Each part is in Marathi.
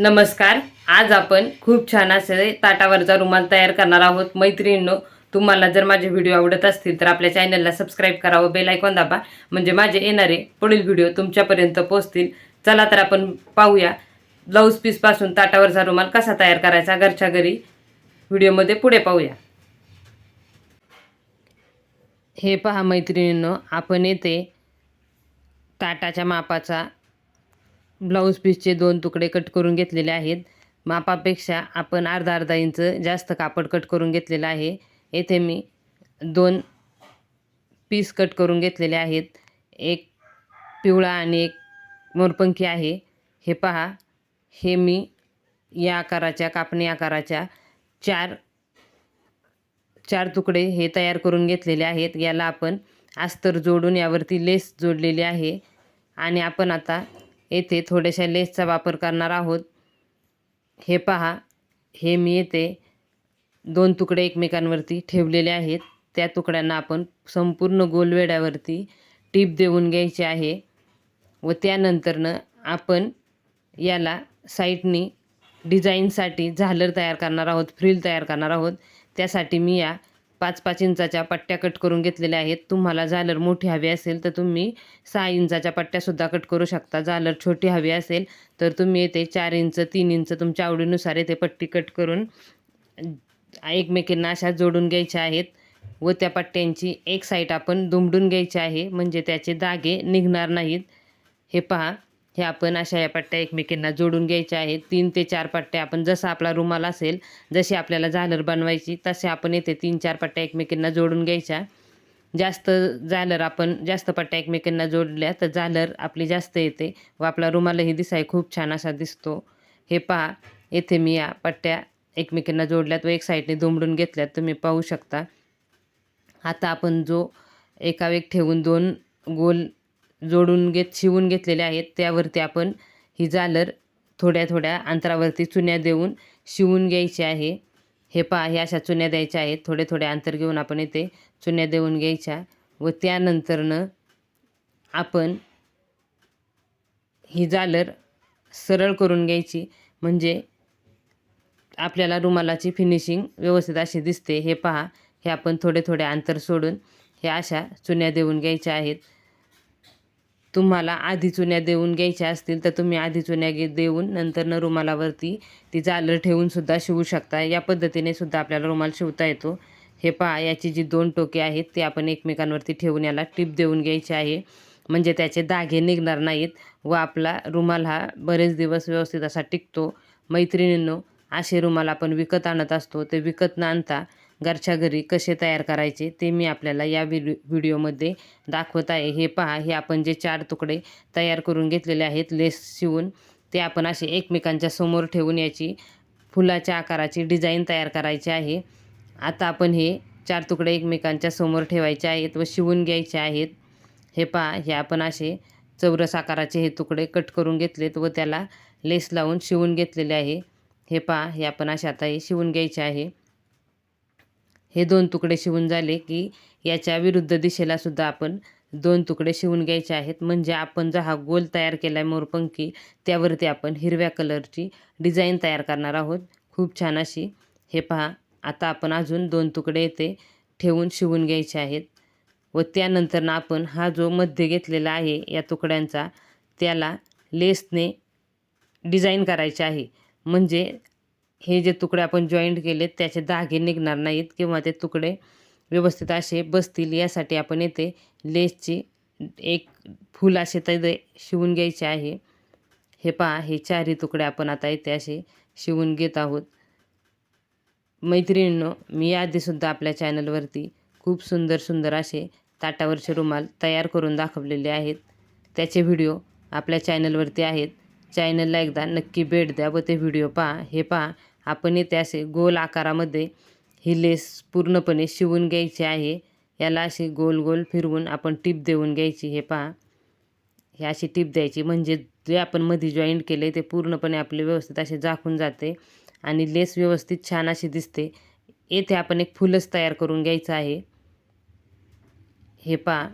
नमस्कार. आज आपण खूप छान असे ताटावरचा रुमाल तयार करणार आहोत. मैत्रिणींनो तुम्हाला जर माझे व्हिडिओ आवडत असतील तर आपल्या चॅनलला सबस्क्राईब करावं बेल आयकॉन दाबा. म्हणजे माझे येणारे पुढील व्हिडिओ तुमच्यापर्यंत पोहोचतील. चला तर आपण पाहूया ब्लाऊज पीसपासून ताटावरचा रुमाल कसा तयार करायचा घरच्या घरी. व्हिडिओमध्ये पुढे पाहूया. हे पहा मैत्रिणींनो आपण येथे ताटाच्या मापाचा ब्लाऊज पीसचे दोन तुकडे कट करून घेतलेले आहेत. मापापेक्षा आपण अर्धा अर्धा इंच जास्त कापड कट करून घेतलेलं आहे. येथे मी दोन पीस कट करून घेतलेले आहेत. एक पिवळा आणि एक मोरपंखी आहे. हे पहा हे मी या आकाराच्या कापणी आकाराच्या चार चार तुकडे हे तयार करून घेतलेले आहेत. याला आपण अस्तर जोडून यावरती लेस जोडलेली आहे. आणि आपण आता येथे थोड्याशा लेसचा वापर करणार आहोत. हे पहा हे मी येथे दोन तुकडे एकमेकांवरती ठेवलेले आहेत. त्या तुकड्यांना आपण संपूर्ण गोलवेड्यावरती टीप देऊन घ्यायचे आहे व त्यानंतरनं आपण याला साईडनी डिझाईनसाठी झालर तयार करणार आहोत फ्रिल तयार करणार आहोत. त्यासाठी मी या पाच पाच इंचाच्या पट्ट्या कट करून घेतलेल्या आहेत. तुम्हाला झालर मोठी हवी असेल तर तुम्ही सहा इंचाच्या पट्ट्यासुद्धा कट करू शकता. झालर छोटी हवी असेल तर तुम्ही येथे चार इंच तीन इंच तुमच्या आवडीनुसार येथे पट्टी कट करून एकमेकींना अशा जोडून घ्यायच्या आहेत व त्या पट्ट्यांची एक साईड आपण दुमडून घ्यायची आहे. म्हणजे त्याचे दागे निघणार नाहीत. हे पहा. हे आपण अशा या पट्ट्या एकमेकींना जोडून घ्यायच्या आहेत. तीन ते चार पट्ट्या आपण जसा आपला रुमाल असेल जशी आपल्याला झालर बनवायची तसे आपण येथे तीन चार पट्ट्या एकमेकींना जोडून घ्यायच्या. जास्त झालर आपण जास्त पट्ट्या एकमेकींना जोडल्या तर झालर आपली जास्त येते व आपला रुमालही दिसाय खूप छान असा दिसतो. हे पहा येथे मी या पट्ट्या एकमेकींना जोडल्यात व एक साईडने दुमडून घेतल्यात. तुम्ही पाहू शकता. आता आपण जो एका वेग ठेवून दोन गोल जोडून घेत शिवून घेतलेले आहेत. त्यावरती आपण ही झालर थोड्या थोड्या अंतरावरती चुन्या देऊन शिवून घ्यायची आहे. हे पहा हे अशा चुन्या द्यायच्या आहेत. थोडे थोडे अंतर घेऊन आपण इथे चुन्या देऊन घ्यायच्या. व त्यानंतरनं आपण ही झालर सरळ करून घ्यायची. म्हणजे आपल्याला रुमालाची फिनिशिंग व्यवस्थित अशी दिसते. हे पहा हे आपण थोडे थोडे अंतर सोडून हे अशा चुन्या देऊन घ्यायच्या आहेत. तुम्हाला आधी चुन्या देऊन घ्यायच्या असतील तर तुम्ही आधी चुन्या घे देऊन नंतरनं रुमालावरती ती झालर ठेवूनसुद्धा शिवू शकता. या पद्धतीने सुद्धा आपल्याला रुमाल शिवता येतो. हे पहा याची जी दोन टोके आहेत ते आपण एकमेकांवरती ठेवून याला टिप देऊन घ्यायची आहे. म्हणजे त्याचे दागे निघणार नाहीत व आपला रुमाल हा बरेच दिवस व्यवस्थित असा टिकतो. मैत्रिणींनो असे रुमाल आपण विकत आणत असतो. ते विकत न आणता घरच्या घरी कसे तयार करायचे ते मी आपल्याला या व्हिडिओ व्हिडिओमध्ये दाखवत आहे. हे पहा हे आपण जे चार तुकडे तयार करून घेतलेले आहेत लेस शिवून ते आपण असे एकमेकांच्या समोर ठेवून याची फुलाच्या आकाराची डिझाईन तयार करायची आहे. आता आपण हे चार तुकडे एकमेकांच्या समोर ठेवायचे आहेत व शिवून घ्यायचे आहेत. हे पहा हे आपण असे चौरस आकाराचे हे तुकडे कट करून घेतलेत व त्याला लेस लावून शिवून घेतलेले आहे. हे पहा हे आपण असे आता हे शिवून घ्यायचे आहे. हे दोन तुकडे शिवून झाले की याच्या विरुद्ध दिशेला सुद्धा आपण दोन तुकडे शिवून घ्यायचे आहेत. म्हणजे आपण जो हा गोल तयार केला आहे मोरपंखी त्यावरती आपण हिरव्या कलरची डिझाईन तयार करणार आहोत. खूप छान अशी. हे पहा आता आपण अजून दोन तुकडे येथे ठेवून शिवून घ्यायचे आहेत. व त्यानंतर आपण हा जो मध्य घेतलेला आहे या तुकड्यांचा त्याला लेसने डिझाईन करायचे आहे. म्हणजे हे जे तुकडे आपण जॉईंट केलेत त्याचे धागे निघणार नाहीत किंवा ते तुकडे व्यवस्थित असे बसतील यासाठी आपण येथे लेसची एक फूल असे ते शिवून घ्यायचे आहे. हे पहा हे चारही तुकडे आपण आता इथे असे शिवून घेत आहोत. मैत्रिणींनो मी आधीसुद्धा आपल्या चॅनलवरती खूप सुंदर सुंदर असे ताटावरचे रुमाल तयार करून दाखवलेले आहेत. त्याचे व्हिडिओ आपल्या चॅनलवरती आहेत. चॅनलला एकदा नक्की भेट द्या व ते व्हिडिओ पहा. हे पहा आपण येथे असे गोल आकारामध्ये ही लेस पूर्णपणे शिवून घ्यायची आहे. याला अशी गोल गोल फिरवून आपण टीप देऊन घ्यायची. हे पहा. हे अशी टीप द्यायची. म्हणजे जे आपण मध्ये जॉईंट केले ते पूर्णपणे आपले व्यवस्थित असे झाकून जाते आणि लेस व्यवस्थित छान अशी दिसते. येथे आपण एक फुलच तयार करून घ्यायचं आहे. हे पहा.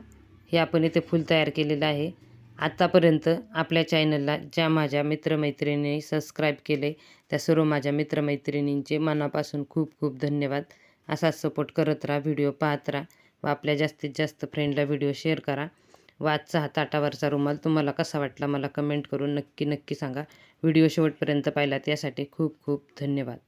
हे आपण इथे फूल तयार केलेलं आहे. आत्तापर्यंत आपल्या चॅनलला ज्या माझ्या मित्रमैत्रिणींनी सबस्क्राईब केले त्या सर्व माझ्या मित्रमैत्रिणींचे मनापासून खूप खूप धन्यवाद. असाच सपोर्ट करत राहा व्हिडिओ पाहत राहा व आपल्या जास्तीत जास्त फ्रेंडला व्हिडिओ शेअर करा. व आजचा हा ताटावरचा रुमाल तुम्हाला कसा वाटला मला कमेंट करून नक्की नक्की सांगा. व्हिडिओ शेवटपर्यंत पाहिला त्यासाठी खूप खूप धन्यवाद.